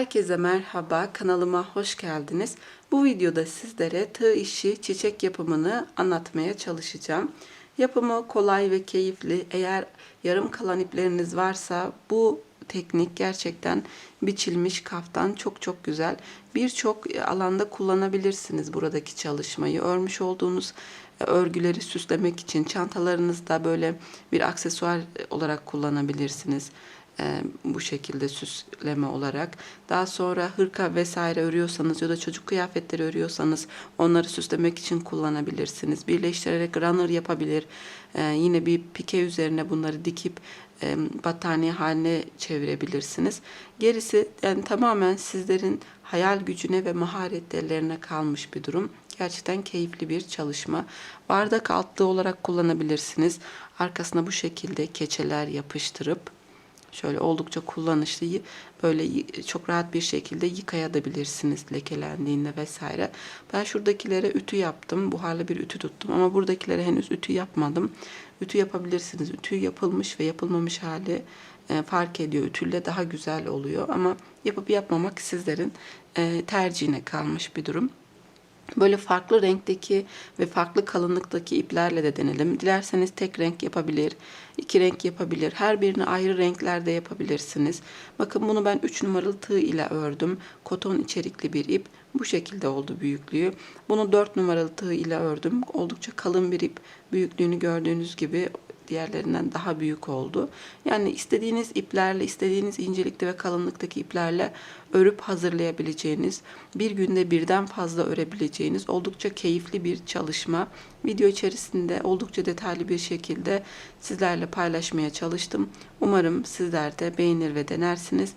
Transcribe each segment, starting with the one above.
Herkese merhaba, kanalıma hoş geldiniz. Bu videoda sizlere tığ işi çiçek yapımını anlatmaya çalışacağım. Yapımı kolay ve keyifli. Eğer yarım kalan ipleriniz varsa bu teknik gerçekten biçilmiş kaftan çok çok güzel. Birçok alanda kullanabilirsiniz buradaki çalışmayı. Örmüş olduğunuz örgüleri süslemek için çantalarınızda böyle bir aksesuar olarak kullanabilirsiniz e, bu şekilde süsleme olarak. Daha sonra hırka vesaire örüyorsanız ya da çocuk kıyafetleri örüyorsanız onları süslemek için kullanabilirsiniz. Birleştirerek runner yapabilir. E, yine bir pike üzerine bunları dikip e, battaniye haline çevirebilirsiniz. Gerisi yani tamamen sizlerin hayal gücüne ve maharetlerine kalmış bir durum. Gerçekten keyifli bir çalışma. Bardak altlığı olarak kullanabilirsiniz. Arkasına bu şekilde keçeler yapıştırıp Şöyle oldukça kullanışlı böyle çok rahat bir şekilde yıkayabilirsiniz lekelendiğinde vesaire. Ben şuradakilere ütü yaptım. Buharlı bir ütü tuttum ama buradakilere henüz ütü yapmadım. Ütü yapabilirsiniz. Ütü yapılmış ve yapılmamış hali e, fark ediyor. Ütülle daha güzel oluyor ama yapıp yapmamak sizlerin e, tercihine kalmış bir durum. Böyle farklı renkteki ve farklı kalınlıktaki iplerle de denelim. Dilerseniz tek renk yapabilir, iki renk yapabilir. Her birini ayrı renklerde yapabilirsiniz. Bakın bunu ben 3 numaralı tığ ile ördüm. Koton içerikli bir ip. Bu şekilde oldu büyüklüğü. Bunu 4 numaralı tığ ile ördüm. Oldukça kalın bir ip. Büyüklüğünü gördüğünüz gibi diğerlerinden daha büyük oldu. Yani istediğiniz iplerle, istediğiniz incelikte ve kalınlıktaki iplerle örüp hazırlayabileceğiniz, bir günde birden fazla örebileceğiniz oldukça keyifli bir çalışma. Video içerisinde oldukça detaylı bir şekilde sizlerle paylaşmaya çalıştım. Umarım sizler de beğenir ve denersiniz.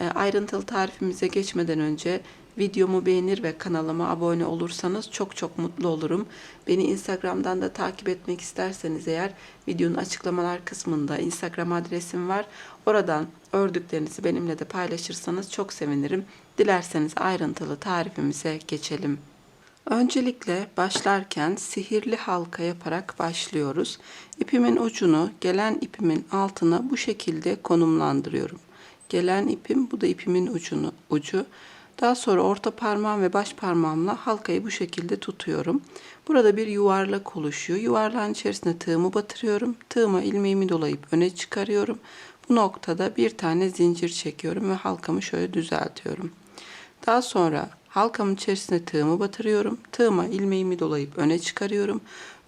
E, ayrıntılı tarifimize geçmeden önce videomu beğenir ve kanalıma abone olursanız çok çok mutlu olurum. Beni Instagram'dan da takip etmek isterseniz eğer videonun açıklamalar kısmında Instagram adresim var. Oradan ördüklerinizi benimle de paylaşırsanız çok sevinirim. Dilerseniz ayrıntılı tarifimize geçelim. Öncelikle başlarken sihirli halka yaparak başlıyoruz. İpimin ucunu gelen ipimin altına bu şekilde konumlandırıyorum. Gelen ipim bu da ipimin ucunu ucu. Daha sonra orta parmağım ve baş parmağımla halkayı bu şekilde tutuyorum. Burada bir yuvarlak oluşuyor. Yuvarlağın içerisine tığımı batırıyorum. Tığıma ilmeğimi dolayıp öne çıkarıyorum. Bu noktada bir tane zincir çekiyorum ve halkamı şöyle düzeltiyorum. Daha sonra halkamın içerisine tığımı batırıyorum. Tığıma ilmeğimi dolayıp öne çıkarıyorum.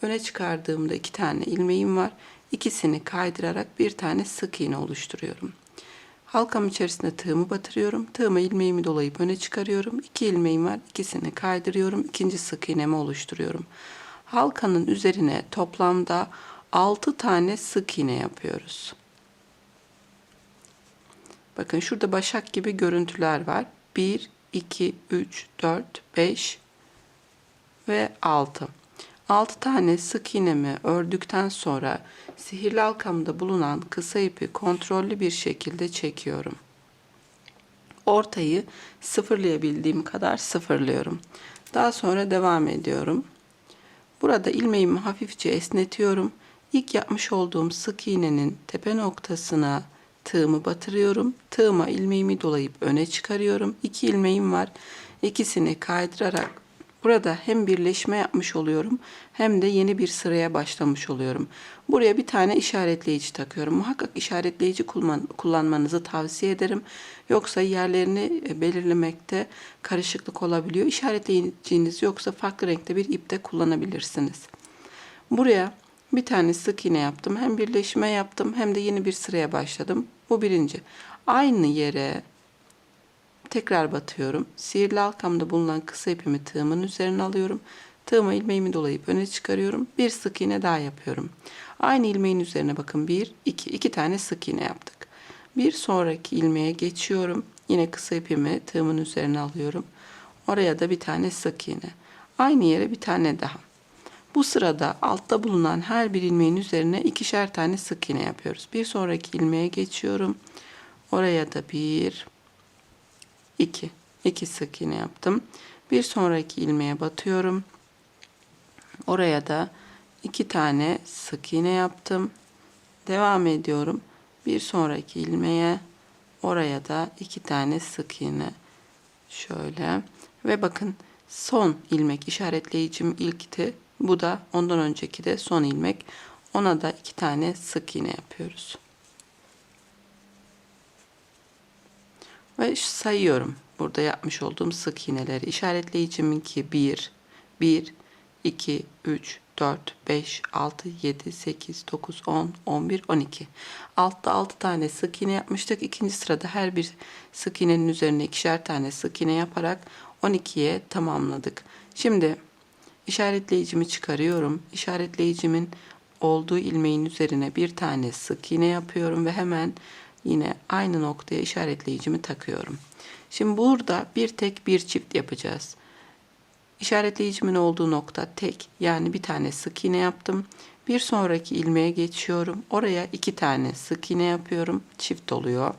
Öne çıkardığımda iki tane ilmeğim var. İkisini kaydırarak bir tane sık iğne oluşturuyorum. Halkam içerisine tığımı batırıyorum. Tığıma ilmeğimi dolayıp öne çıkarıyorum. İki ilmeğim var. İkisini kaydırıyorum. İkinci sık iğnemi oluşturuyorum. Halkanın üzerine toplamda 6 tane sık iğne yapıyoruz. Bakın şurada başak gibi görüntüler var. 1, 2, 3, 4, 5 ve 6. 6 tane sık iğnemi ördükten sonra sihirli halkamda bulunan kısa ipi kontrollü bir şekilde çekiyorum. Ortayı sıfırlayabildiğim kadar sıfırlıyorum. Daha sonra devam ediyorum. Burada ilmeğimi hafifçe esnetiyorum. İlk yapmış olduğum sık iğnenin tepe noktasına tığımı batırıyorum. Tığıma ilmeğimi dolayıp öne çıkarıyorum. İki ilmeğim var. İkisini kaydırarak Burada hem birleşme yapmış oluyorum hem de yeni bir sıraya başlamış oluyorum. Buraya bir tane işaretleyici takıyorum. Muhakkak işaretleyici kullanmanızı tavsiye ederim. Yoksa yerlerini e, belirlemekte karışıklık olabiliyor. İşaretleyiciniz yoksa farklı renkte bir ip de kullanabilirsiniz. Buraya bir tane sık iğne yaptım. Hem birleşme yaptım hem de yeni bir sıraya başladım. Bu birinci. Aynı yere Tekrar batıyorum. Sihirli halkamda bulunan kısa ipimi tığımın üzerine alıyorum. Tığıma ilmeğimi dolayıp öne çıkarıyorum. Bir sık iğne daha yapıyorum. Aynı ilmeğin üzerine bakın. Bir, iki, iki tane sık iğne yaptık. Bir sonraki ilmeğe geçiyorum. Yine kısa ipimi tığımın üzerine alıyorum. Oraya da bir tane sık iğne. Aynı yere bir tane daha. Bu sırada altta bulunan her bir ilmeğin üzerine ikişer tane sık iğne yapıyoruz. Bir sonraki ilmeğe geçiyorum. Oraya da bir, 2 2 sık iğne yaptım. Bir sonraki ilmeğe batıyorum. Oraya da iki tane sık iğne yaptım. Devam ediyorum. Bir sonraki ilmeğe Oraya da iki tane sık iğne şöyle ve bakın son ilmek işaretleyicim ilkti. Bu da ondan önceki de son ilmek. Ona da iki tane sık iğne yapıyoruz. Ve sayıyorum. Burada yapmış olduğum sık iğneleri. İşaretleyiciminki 1, 1, 2, 3, 4, 5, 6, 7, 8, 9, 10, 11, 12. Altta 6 tane sık iğne yapmıştık. İkinci sırada her bir sık iğnenin üzerine ikişer tane sık iğne yaparak 12'ye tamamladık. Şimdi işaretleyicimi çıkarıyorum. İşaretleyicimin olduğu ilmeğin üzerine bir tane sık iğne yapıyorum ve hemen yine aynı noktaya işaretleyicimi takıyorum. Şimdi burada bir tek bir çift yapacağız. İşaretleyicimin olduğu nokta tek yani bir tane sık iğne yaptım. Bir sonraki ilmeğe geçiyorum. Oraya iki tane sık iğne yapıyorum. Çift oluyor.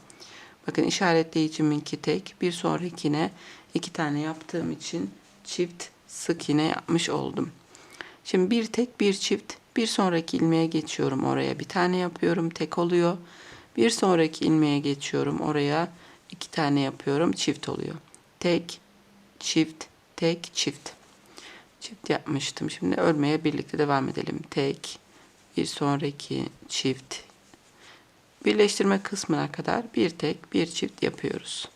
Bakın işaretleyiciminki tek. Bir sonrakine iki tane yaptığım için çift sık iğne yapmış oldum. Şimdi bir tek bir çift. Bir sonraki ilmeğe geçiyorum. Oraya bir tane yapıyorum. Tek oluyor. Bir sonraki ilmeğe geçiyorum. Oraya iki tane yapıyorum. Çift oluyor. Tek, çift, tek, çift. Çift yapmıştım. Şimdi örmeye birlikte devam edelim. Tek, bir sonraki çift. Birleştirme kısmına kadar bir tek, bir çift yapıyoruz.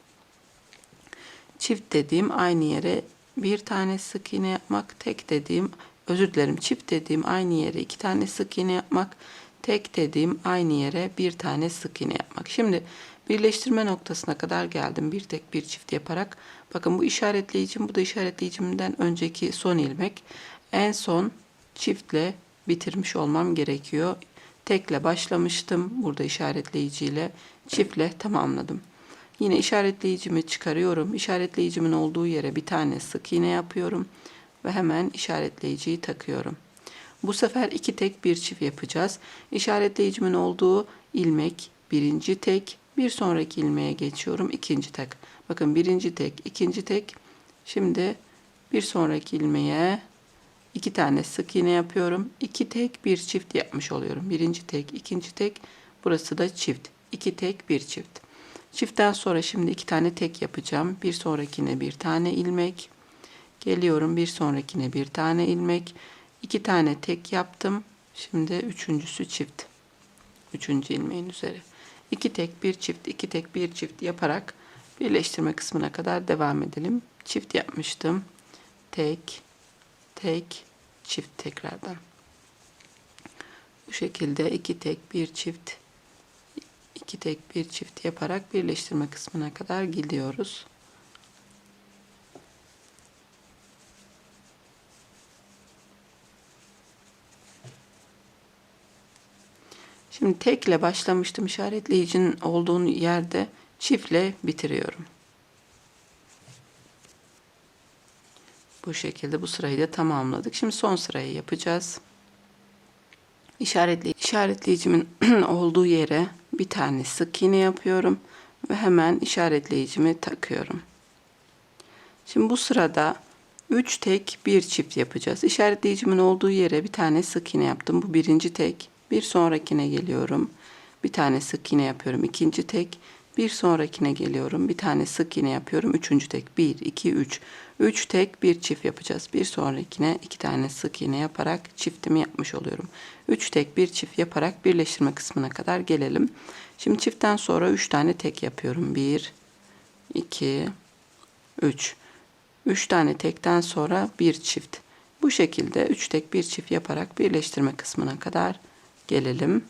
Çift dediğim aynı yere bir tane sık iğne yapmak, tek dediğim özür dilerim çift dediğim aynı yere iki tane sık iğne yapmak, tek dediğim aynı yere bir tane sık iğne yapmak. Şimdi birleştirme noktasına kadar geldim. Bir tek bir çift yaparak. Bakın bu işaretleyicim, bu da işaretleyicimden önceki son ilmek. En son çiftle bitirmiş olmam gerekiyor. Tekle başlamıştım. Burada işaretleyiciyle çiftle tamamladım. Yine işaretleyicimi çıkarıyorum. İşaretleyicimin olduğu yere bir tane sık iğne yapıyorum ve hemen işaretleyiciyi takıyorum. Bu sefer iki tek bir çift yapacağız. İşaretleyicimin olduğu ilmek birinci tek, bir sonraki ilmeğe geçiyorum ikinci tek. Bakın birinci tek, ikinci tek. Şimdi bir sonraki ilmeğe iki tane sık iğne yapıyorum. İki tek bir çift yapmış oluyorum. Birinci tek, ikinci tek. Burası da çift. İki tek bir çift. Çiftten sonra şimdi iki tane tek yapacağım. Bir sonrakine bir tane ilmek. Geliyorum bir sonrakine bir tane ilmek. İki tane tek yaptım. Şimdi üçüncüsü çift. Üçüncü ilmeğin üzeri. İki tek bir çift, iki tek bir çift yaparak birleştirme kısmına kadar devam edelim. Çift yapmıştım. Tek, tek, çift tekrardan. Bu şekilde iki tek bir çift iki tek bir çift yaparak birleştirme kısmına kadar gidiyoruz. Şimdi tekle başlamıştım işaretleyicinin olduğu yerde çiftle bitiriyorum. Bu şekilde bu sırayı da tamamladık. Şimdi son sırayı yapacağız. İşaretli, işaretleyicimin olduğu yere bir tane sık iğne yapıyorum ve hemen işaretleyicimi takıyorum. Şimdi bu sırada 3 tek bir çift yapacağız. İşaretleyicimin olduğu yere bir tane sık iğne yaptım. Bu birinci tek. Bir sonrakine geliyorum. Bir tane sık iğne yapıyorum. İkinci tek. Bir sonrakine geliyorum. Bir tane sık iğne yapıyorum. Üçüncü tek. Bir, iki, üç. Üç tek bir çift yapacağız. Bir sonrakine iki tane sık iğne yaparak çiftimi yapmış oluyorum. Üç tek bir çift yaparak birleştirme kısmına kadar gelelim. Şimdi çiftten sonra üç tane tek yapıyorum. Bir, iki, üç. Üç tane tekten sonra bir çift. Bu şekilde üç tek bir çift yaparak birleştirme kısmına kadar gelelim.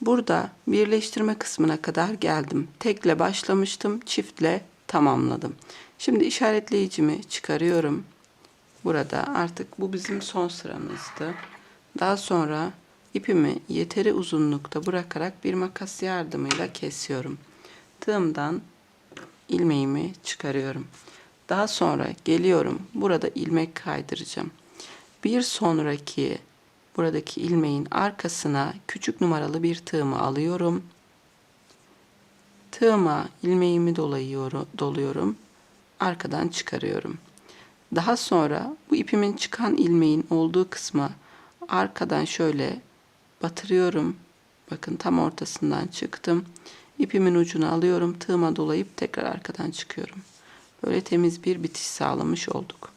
Burada birleştirme kısmına kadar geldim. Tekle başlamıştım, çiftle tamamladım. Şimdi işaretleyicimi çıkarıyorum. Burada artık bu bizim son sıramızdı. Daha sonra ipimi yeteri uzunlukta bırakarak bir makas yardımıyla kesiyorum. Tığımdan ilmeğimi çıkarıyorum. Daha sonra geliyorum. Burada ilmek kaydıracağım. Bir sonraki buradaki ilmeğin arkasına küçük numaralı bir tığımı alıyorum. Tığıma ilmeğimi dolayıyorum, doluyorum. Arkadan çıkarıyorum. Daha sonra bu ipimin çıkan ilmeğin olduğu kısma arkadan şöyle batırıyorum. Bakın tam ortasından çıktım. İpimin ucunu alıyorum. Tığıma dolayıp tekrar arkadan çıkıyorum. Böyle temiz bir bitiş sağlamış olduk.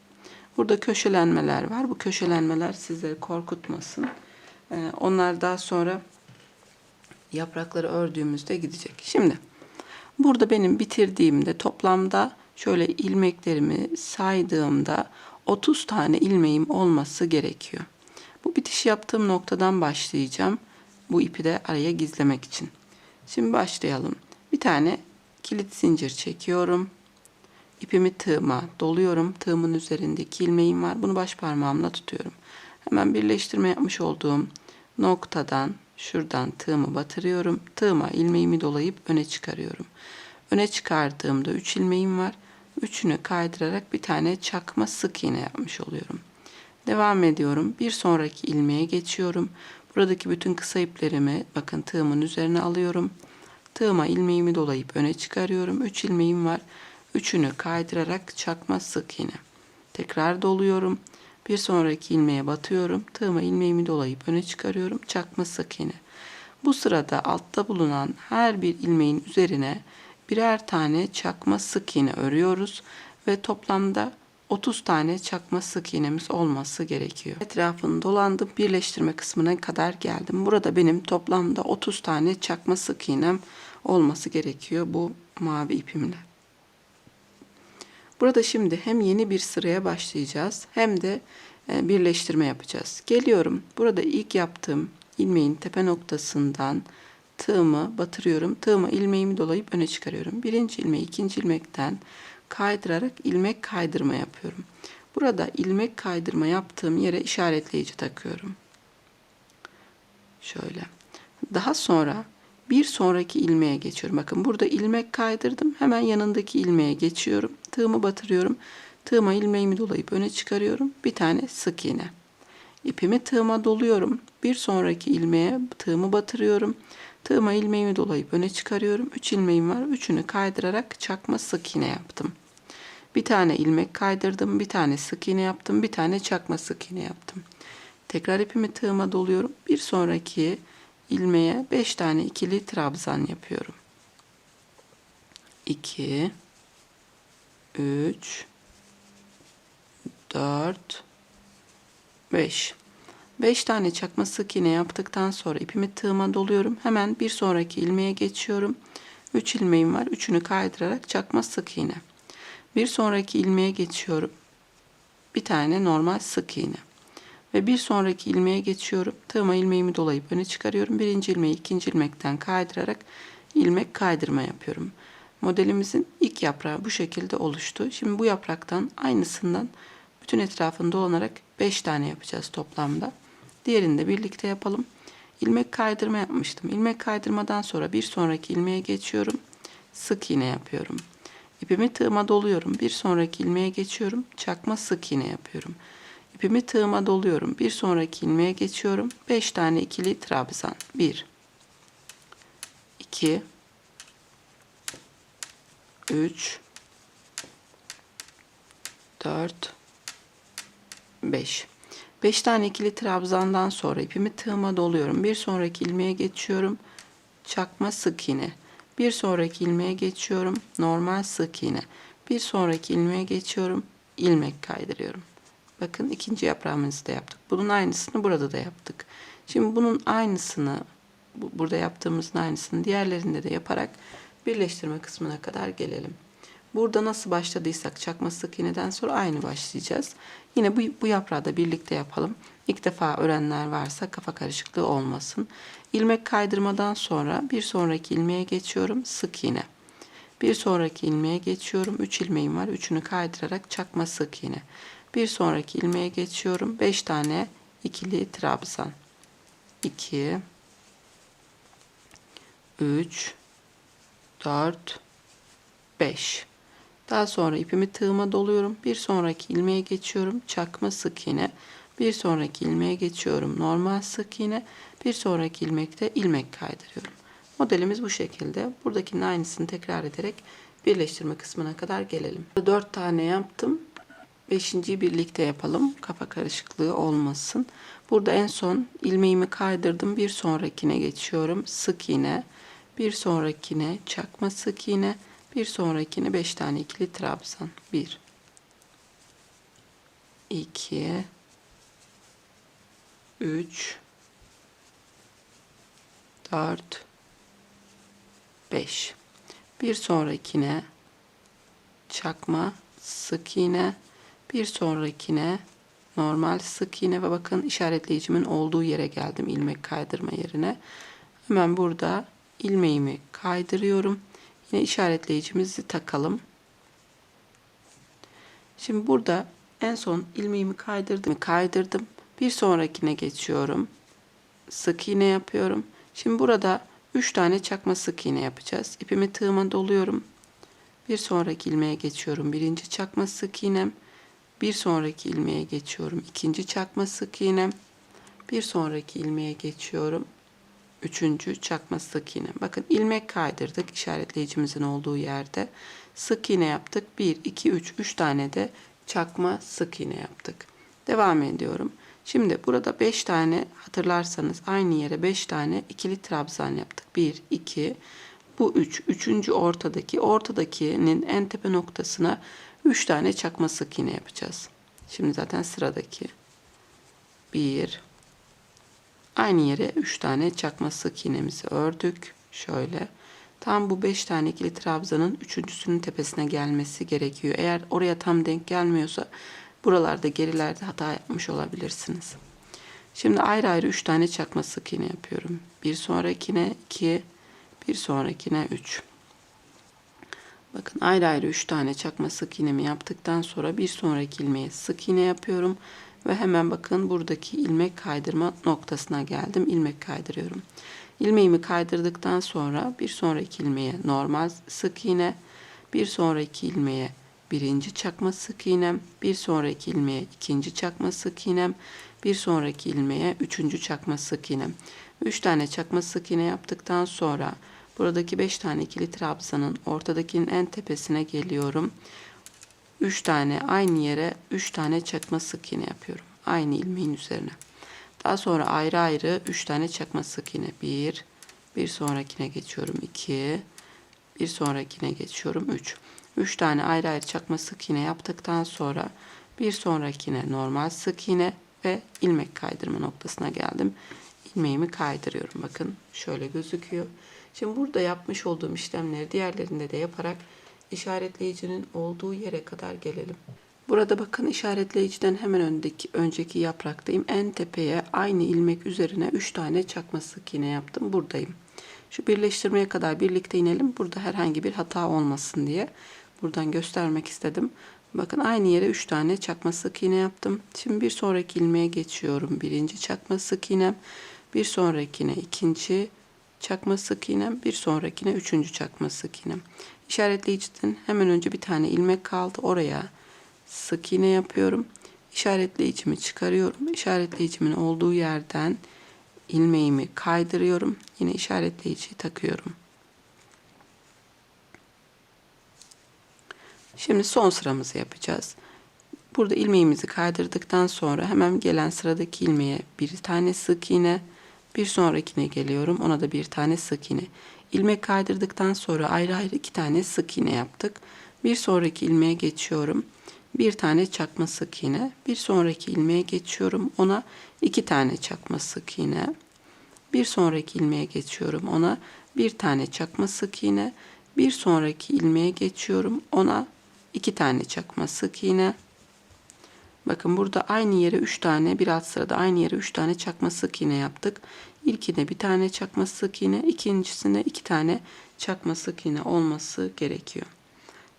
Burada köşelenmeler var. Bu köşelenmeler sizleri korkutmasın. Ee, onlar daha sonra yaprakları ördüğümüzde gidecek. Şimdi burada benim bitirdiğimde toplamda şöyle ilmeklerimi saydığımda 30 tane ilmeğim olması gerekiyor. Bu bitiş yaptığım noktadan başlayacağım. Bu ipi de araya gizlemek için. Şimdi başlayalım. Bir tane kilit zincir çekiyorum. İpimi tığıma doluyorum. Tığımın üzerindeki ilmeğim var. Bunu baş parmağımla tutuyorum. Hemen birleştirme yapmış olduğum noktadan şuradan tığımı batırıyorum. Tığıma ilmeğimi dolayıp öne çıkarıyorum. Öne çıkardığımda 3 ilmeğim var. Üçünü kaydırarak bir tane çakma sık iğne yapmış oluyorum. Devam ediyorum. Bir sonraki ilmeğe geçiyorum. Buradaki bütün kısa iplerimi bakın tığımın üzerine alıyorum. Tığıma ilmeğimi dolayıp öne çıkarıyorum. 3 ilmeğim var. Üçünü kaydırarak çakma sık iğne. Tekrar doluyorum. Bir sonraki ilmeğe batıyorum. Tığıma ilmeğimi dolayıp öne çıkarıyorum. Çakma sık iğne. Bu sırada altta bulunan her bir ilmeğin üzerine birer tane çakma sık iğne örüyoruz ve toplamda 30 tane çakma sık iğnemiz olması gerekiyor. Etrafını dolandım, birleştirme kısmına kadar geldim. Burada benim toplamda 30 tane çakma sık iğnem olması gerekiyor bu mavi ipimle. Burada şimdi hem yeni bir sıraya başlayacağız hem de e, birleştirme yapacağız. Geliyorum. Burada ilk yaptığım ilmeğin tepe noktasından tığımı batırıyorum. Tığımı ilmeğimi dolayıp öne çıkarıyorum. Birinci ilmeği ikinci ilmekten kaydırarak ilmek kaydırma yapıyorum. Burada ilmek kaydırma yaptığım yere işaretleyici takıyorum. Şöyle. Daha sonra bir sonraki ilmeğe geçiyorum. Bakın burada ilmek kaydırdım. Hemen yanındaki ilmeğe geçiyorum. Tığımı batırıyorum. Tığıma ilmeğimi dolayıp öne çıkarıyorum. Bir tane sık iğne. İpimi tığıma doluyorum. Bir sonraki ilmeğe tığımı batırıyorum. Tığıma ilmeğimi dolayıp öne çıkarıyorum. 3 ilmeğim var. Üçünü kaydırarak çakma sık iğne yaptım. Bir tane ilmek kaydırdım. Bir tane sık iğne yaptım. Bir tane çakma sık iğne yaptım. Tekrar ipimi tığıma doluyorum. Bir sonraki ilmeğe 5 tane ikili trabzan yapıyorum. 2 3 4 5 5 tane çakma sık iğne yaptıktan sonra ipimi tığıma doluyorum. Hemen bir sonraki ilmeğe geçiyorum. 3 ilmeğim var. Üçünü kaydırarak çakma sık iğne. Bir sonraki ilmeğe geçiyorum. Bir tane normal sık iğne. Ve bir sonraki ilmeğe geçiyorum. Tığıma ilmeğimi dolayıp öne çıkarıyorum. Birinci ilmeği ikinci ilmekten kaydırarak ilmek kaydırma yapıyorum. Modelimizin ilk yaprağı bu şekilde oluştu. Şimdi bu yapraktan aynısından bütün etrafını dolanarak 5 tane yapacağız toplamda. Diğerini de birlikte yapalım. İlmek kaydırma yapmıştım. İlmek kaydırmadan sonra bir sonraki ilmeğe geçiyorum. Sık iğne yapıyorum. İpimi tığıma doluyorum. Bir sonraki ilmeğe geçiyorum. Çakma sık iğne yapıyorum. İpimi tığıma doluyorum. Bir sonraki ilmeğe geçiyorum. 5 tane ikili trabzan. 1 2 3 4 5 5 tane ikili trabzandan sonra ipimi tığıma doluyorum. Bir sonraki ilmeğe geçiyorum. Çakma sık iğne. Bir sonraki ilmeğe geçiyorum. Normal sık iğne. Bir sonraki ilmeğe geçiyorum. ilmek kaydırıyorum. Bakın ikinci yaprağımızı da yaptık. Bunun aynısını burada da yaptık. Şimdi bunun aynısını bu, burada yaptığımızın aynısını diğerlerinde de yaparak birleştirme kısmına kadar gelelim. Burada nasıl başladıysak çakma sık iğneden sonra aynı başlayacağız. Yine bu, bu yaprağı da birlikte yapalım. İlk defa öğrenler varsa kafa karışıklığı olmasın. İlmek kaydırmadan sonra bir sonraki ilmeğe geçiyorum. Sık iğne. Bir sonraki ilmeğe geçiyorum. 3 ilmeğim var. Üçünü kaydırarak çakma sık iğne. Bir sonraki ilmeğe geçiyorum. 5 tane ikili trabzan. 2 3 4 5 daha sonra ipimi tığıma doluyorum. Bir sonraki ilmeğe geçiyorum. Çakma sık iğne. Bir sonraki ilmeğe geçiyorum. Normal sık iğne. Bir sonraki ilmekte ilmek kaydırıyorum. Modelimiz bu şekilde. Buradakinin aynısını tekrar ederek birleştirme kısmına kadar gelelim. 4 tane yaptım. beşinciyi birlikte yapalım. Kafa karışıklığı olmasın. Burada en son ilmeğimi kaydırdım. Bir sonrakine geçiyorum. Sık iğne. Bir sonrakine çakma sık iğne. Bir sonrakine 5 tane ikili trabzan. 1 2 3 4 5 bir sonrakine çakma sık iğne. Bir sonrakine normal sık iğne ve bakın işaretleyicimin olduğu yere geldim ilmek kaydırma yerine. Hemen burada ilmeğimi kaydırıyorum. Yine işaretleyicimizi takalım. Şimdi burada en son ilmeğimi kaydırdım kaydırdım bir sonrakine geçiyorum. Sık iğne yapıyorum. Şimdi burada 3 tane çakma sık iğne yapacağız. İpimi tığıma doluyorum. Bir sonraki ilmeğe geçiyorum. Birinci çakma sık iğnem bir sonraki ilmeğe geçiyorum. İkinci çakma sık iğnem bir sonraki ilmeğe geçiyorum. Üçüncü çakma sık iğne. Bakın ilmek kaydırdık işaretleyicimizin olduğu yerde. Sık iğne yaptık. 1 2 3 3 tane de çakma sık iğne yaptık. Devam ediyorum şimdi burada 5 tane hatırlarsanız aynı yere 5 tane ikili trabzan yaptık 1 2 bu 3 üç, üçüncü ortadaki ortadakinin en tepe noktasına 3 tane çakma sık iğne yapacağız şimdi zaten sıradaki 1 Aynı yere 3 tane çakma sık iğnemizi ördük. Şöyle. Tam bu 5 tane ikili trabzanın üçüncüsünün tepesine gelmesi gerekiyor. Eğer oraya tam denk gelmiyorsa buralarda gerilerde hata yapmış olabilirsiniz. Şimdi ayrı ayrı 3 tane çakma sık iğne yapıyorum. Bir sonrakine 2, bir sonrakine 3. Bakın ayrı ayrı 3 tane çakma sık iğnemi yaptıktan sonra bir sonraki ilmeğe sık iğne yapıyorum. Ve hemen bakın buradaki ilmek kaydırma noktasına geldim. İlmek kaydırıyorum. İlmeğimi kaydırdıktan sonra bir sonraki ilmeğe normal sık iğne, bir sonraki ilmeğe birinci çakma sık iğnem, bir sonraki ilmeğe ikinci çakma sık iğnem, bir sonraki ilmeğe üçüncü çakma sık iğnem. Üç tane çakma sık iğne yaptıktan sonra buradaki beş tane ikili trabzanın ortadakinin en tepesine geliyorum. 3 tane aynı yere 3 tane çakma sık iğne yapıyorum. Aynı ilmeğin üzerine. Daha sonra ayrı ayrı 3 tane çakma sık iğne. 1 bir sonrakine geçiyorum 2 bir sonrakine geçiyorum 3. 3 tane ayrı ayrı çakma sık iğne yaptıktan sonra bir sonrakine normal sık iğne ve ilmek kaydırma noktasına geldim. İlmeğimi kaydırıyorum. Bakın şöyle gözüküyor. Şimdi burada yapmış olduğum işlemleri diğerlerinde de yaparak işaretleyicinin olduğu yere kadar gelelim. Burada bakın işaretleyiciden hemen öndeki, önceki yapraktayım. En tepeye aynı ilmek üzerine 3 tane çakma sık iğne yaptım. Buradayım. Şu birleştirmeye kadar birlikte inelim. Burada herhangi bir hata olmasın diye. Buradan göstermek istedim. Bakın aynı yere 3 tane çakma sık iğne yaptım. Şimdi bir sonraki ilmeğe geçiyorum. Birinci çakma sık iğnem. Bir sonrakine ikinci çakma sık iğnem. Bir sonrakine üçüncü çakma sık iğnem. İşaretleyiciden hemen önce bir tane ilmek kaldı. Oraya sık iğne yapıyorum. İşaretleyicimi çıkarıyorum. İşaretleyicimin olduğu yerden ilmeğimi kaydırıyorum. Yine işaretleyiciyi takıyorum. Şimdi son sıramızı yapacağız. Burada ilmeğimizi kaydırdıktan sonra hemen gelen sıradaki ilmeğe bir tane sık iğne, bir sonrakine geliyorum. Ona da bir tane sık iğne. İlmek kaydırdıktan sonra ayrı ayrı iki tane sık iğne yaptık. Bir sonraki ilmeğe geçiyorum. Bir tane çakma sık iğne. Bir sonraki ilmeğe geçiyorum. Ona iki tane çakma sık iğne. Bir sonraki ilmeğe geçiyorum. Ona bir tane çakma sık iğne. Bir sonraki ilmeğe geçiyorum. Ona iki tane çakma sık iğne. Bakın burada aynı yere 3 tane bir alt sırada aynı yere 3 tane çakma sık iğne yaptık. İlkine bir tane çakma sık iğne, ikincisine iki tane çakma sık iğne olması gerekiyor.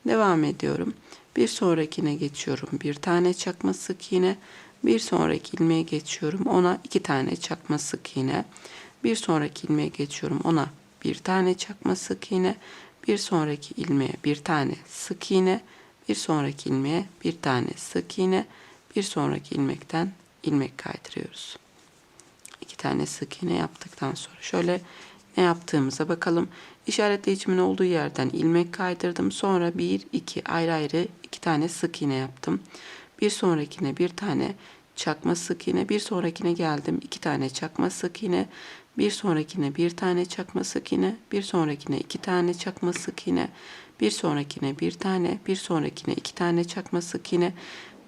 Devam ediyorum. Bir sonrakine geçiyorum. Bir tane çakma sık iğne. Bir sonraki ilmeğe geçiyorum. Ona iki tane çakma sık iğne. Bir sonraki ilmeğe geçiyorum. Ona bir tane çakma sık iğne. Bir sonraki ilmeğe bir tane sık iğne. Bir sonraki ilmeğe bir tane sık iğne. Bir sonraki ilmekten ilmek kaydırıyoruz. İki tane sık iğne yaptıktan sonra şöyle ne yaptığımıza bakalım. İşaretleyicimin olduğu yerden ilmek kaydırdım. Sonra bir iki ayrı ayrı iki tane sık iğne yaptım. Bir sonrakine bir tane çakma sık iğne. Bir sonrakine geldim. iki tane çakma sık iğne. Bir sonrakine bir tane çakma sık iğne. Bir sonrakine iki tane çakma sık iğne. Bir sonrakine bir tane. Bir sonrakine iki tane çakma sık iğne.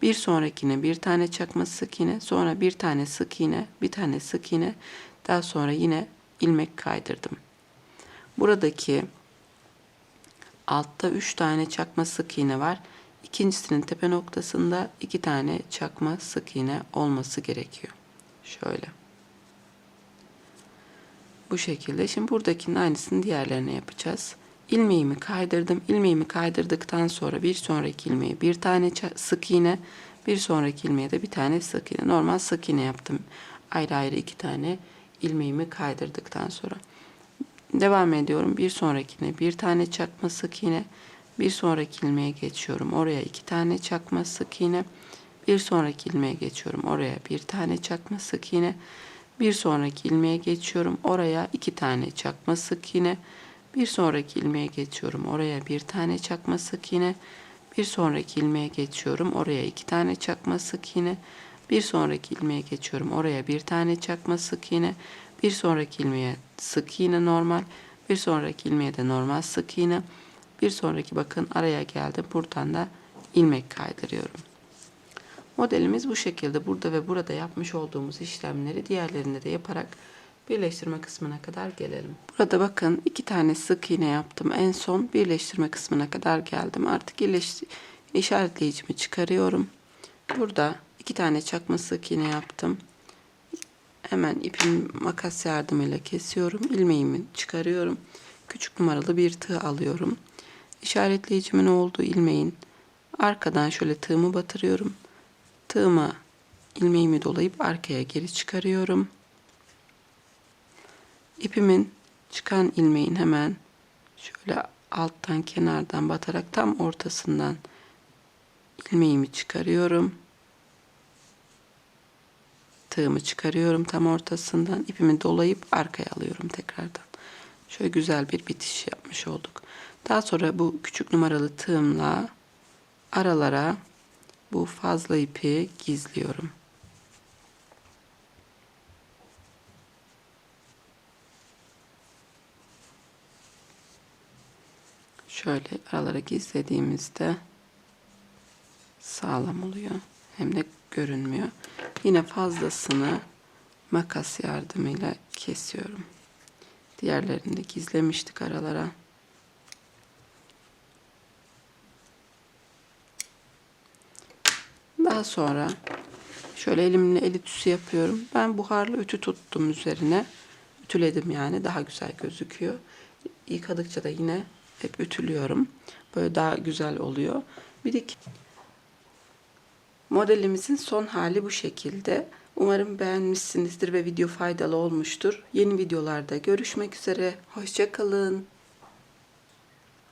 Bir sonrakine bir tane çakma sık iğne. Sonra bir tane sık iğne. Bir tane sık iğne. Daha sonra yine ilmek kaydırdım. Buradaki altta 3 tane çakma sık iğne var. İkincisinin tepe noktasında 2 tane çakma sık iğne olması gerekiyor. Şöyle. Bu şekilde. Şimdi buradakinin aynısını diğerlerine yapacağız. İlmeğimi kaydırdım. İlmeğimi kaydırdıktan sonra bir sonraki ilmeğe bir tane sık iğne, bir sonraki ilmeğe de bir tane sık iğne. Normal sık iğne yaptım. Ayrı ayrı iki tane ilmeğimi kaydırdıktan sonra. Devam ediyorum. Bir sonrakine bir tane çakma sık iğne. Bir sonraki ilmeğe geçiyorum. Oraya iki tane çakma sık iğne. Bir sonraki ilmeğe geçiyorum. Oraya bir tane çakma sık iğne. Bir sonraki ilmeğe geçiyorum. Oraya iki tane çakma sık iğne. Bir sonraki ilmeğe geçiyorum. Oraya bir tane çakma sık iğne. Bir sonraki ilmeğe geçiyorum. Oraya iki tane çakma sık iğne. Bir sonraki ilmeğe geçiyorum. Oraya bir tane çakma sık iğne. Bir sonraki ilmeğe sık iğne normal. Bir sonraki ilmeğe de normal sık iğne. Bir sonraki bakın araya geldi. Buradan da ilmek kaydırıyorum. Modelimiz bu şekilde. Burada ve burada yapmış olduğumuz işlemleri diğerlerinde de yaparak birleştirme kısmına kadar gelelim. Burada bakın iki tane sık iğne yaptım. En son birleştirme kısmına kadar geldim. Artık işaretleyicimi çıkarıyorum. Burada iki tane çakma sık iğne yaptım. Hemen ipim makas yardımıyla kesiyorum. ilmeğimi çıkarıyorum. Küçük numaralı bir tığ alıyorum. İşaretleyicimin olduğu ilmeğin arkadan şöyle tığımı batırıyorum. Tığıma ilmeğimi dolayıp arkaya geri çıkarıyorum. İpimin çıkan ilmeğin hemen şöyle alttan kenardan batarak tam ortasından ilmeğimi çıkarıyorum tığımı çıkarıyorum tam ortasından ipimi dolayıp arkaya alıyorum tekrardan. Şöyle güzel bir bitiş yapmış olduk. Daha sonra bu küçük numaralı tığımla aralara bu fazla ipi gizliyorum. Şöyle aralara gizlediğimizde sağlam oluyor. Hem de görünmüyor. Yine fazlasını makas yardımıyla kesiyorum. Diğerlerini de gizlemiştik aralara. Daha sonra şöyle elimle el ütüsü yapıyorum. Ben buharlı ütü tuttum üzerine. Ütüledim yani daha güzel gözüküyor. Yıkadıkça da yine hep ütülüyorum. Böyle daha güzel oluyor. Bir de Modelimizin son hali bu şekilde. Umarım beğenmişsinizdir ve video faydalı olmuştur. Yeni videolarda görüşmek üzere. Hoşçakalın.